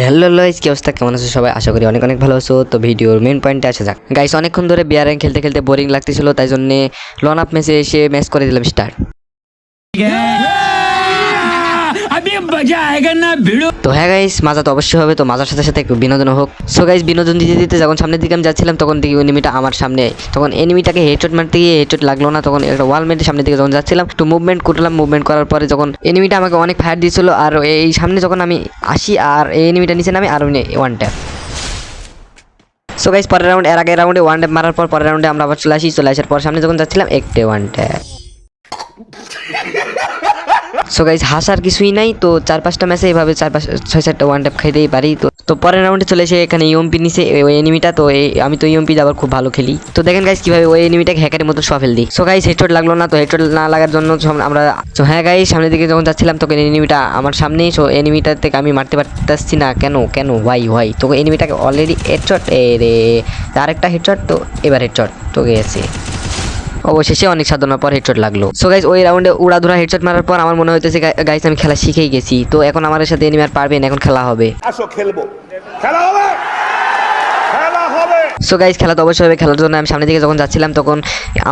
Hello lines কি অবস্থা? কেমন আছো সবাই? আশা করি অনেক অনেক ভালো আছো। তো ভিডিওর মেন পয়েন্টে আসা যাক। গাইস অনেকক্ষণ ধরে বিয়ার খেলতে খেলতে বোরিং লাগতেছিল, তাই জন্য লন আপ ম্যাচে এসে ম্যাচ করে দিলাম স্টার্ট তো হ্যাঁ গাইস মাজা তো অবশ্যই হবে, তো মাজার সাথে সাথে একটু বিনোদন হোক। সো গাইস বিনোদন দিতে দিতে যখন সামনের দিকে আমি যাচ্ছিলাম, তখন দেখি এনিমিটা আমার সামনে। তখন এনিমিটাকে হেডশট মারতে গিয়ে হেডশট লাগল না, তখন একটা ওয়াল মেটে সামনের দিকে যখন যাচ্ছিলাম, একটু মুভমেন্ট করলাম মুভমেন্ট করার পরে যখন এনিমিটা আমাকে অনেক ফায়ার দিয়েছিল আর এই সামনে যখন আমি আসি, আর এই এনিমিটা নিচে নামি, আর ওয়ান ট্যাপ সো গাইস পরের রাউন্ড এর আগে রাউন্ডে ওয়ান ট্যাপ মারার পর, পরের রাউন্ডে আমরা আবার চলে আসি, চলে আসার পর সামনে যখন যাচ্ছিলাম, একটে ওয়ান ট্যাপ সো গাইজ হাসার কিছুই নাই, তো চার পাঁচটা ম্যাচে এভাবে চার পাঁচ, ছয় চারটা ওয়ান ট্যাপ খাইতেই পারি, তো তো পরের রাউন্ডে চলে এসে এখানে ইউএমপি নিছে ওই এনিমিটা তো আমি তো ইউএমপি আবার খুব ভালো খেলি। তো দেখেন গাইজ কীভাবে ওই এনিমিটাকে হ্যাকারের মতো সফেল দিই। সো গাইজ হেডশট লাগল না, তো হেডশট না লাগার জন্য আমরা তো হ্যাঁ গাইজ সামনের দিকে যখন যাচ্ছিলাম, তখন এনিমিটা আমার সামনেই সো এনিমিটা থেকে আমি মারতে পারতেছি না, কেন কেন ওয়াই ওয়াই তো এনিমিটাকে অলরেডি হেডশট এ রে, আরেকটা হেডশট তো এবার হেডশট তো গেছে। অবশেষে অনেক সাধনার পর হেডশট লাগল। সো গাইস ওই রাউন্ডে উড়াধুরা হেডশট মারার পর আমার মনে হইতেছে গাইস আমি খেলা শিখেই গেছি। তো এখন আমার সাথে এনিমি আর পারবেন এখন খেলা হবে। আসো খেলব। খেলা হবে! খেলা হবে! সো গাইস খেলা তো অবশ্যই হবে খেলার জন্য আমি সামনে দিকে যখন যাচ্ছিলাম তখন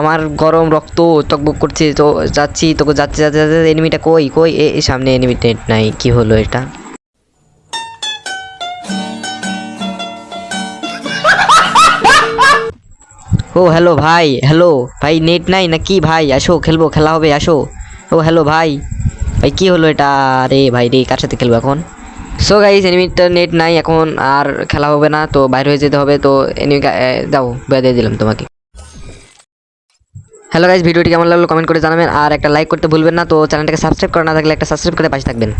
আমার গরম রক্ত টকবক করছে তো যাচ্ছি তো যাচ্ছে যাচ্ছে যাচ্ছে এনিমিটা কই কই? এ এ সামনে এনিমি নেট নাই কি হলো এটা? ও হ্যালো ভাই হ্যালো ভাই নেট নাই না কি ভাই, আসো, খেলব, খেলা হবে, আসো। ও হ্যালো ভাই। ভাই, কি হলো এটা? রে ভাই রে, কার সাথে খেলব এখন? সো গাইস এনিমিটার নেট নাই, এখন আর খেলা হবে না, তো বাইরে হয়ে যেতে হবে, তো এনিমি দাও বেঁধে দিলাম তোমাকে। হ্যালো গাইস ভিডিওটি কেমন লাগল কমেন্ট করে জানাবেন, আর একটা লাইক করতে ভুলবেন না, তো চ্যানেলটাকে সাবস্ক্রাইব করা না থাকলে একটা সাবস্ক্রাইব করে পাশে থাকবেন।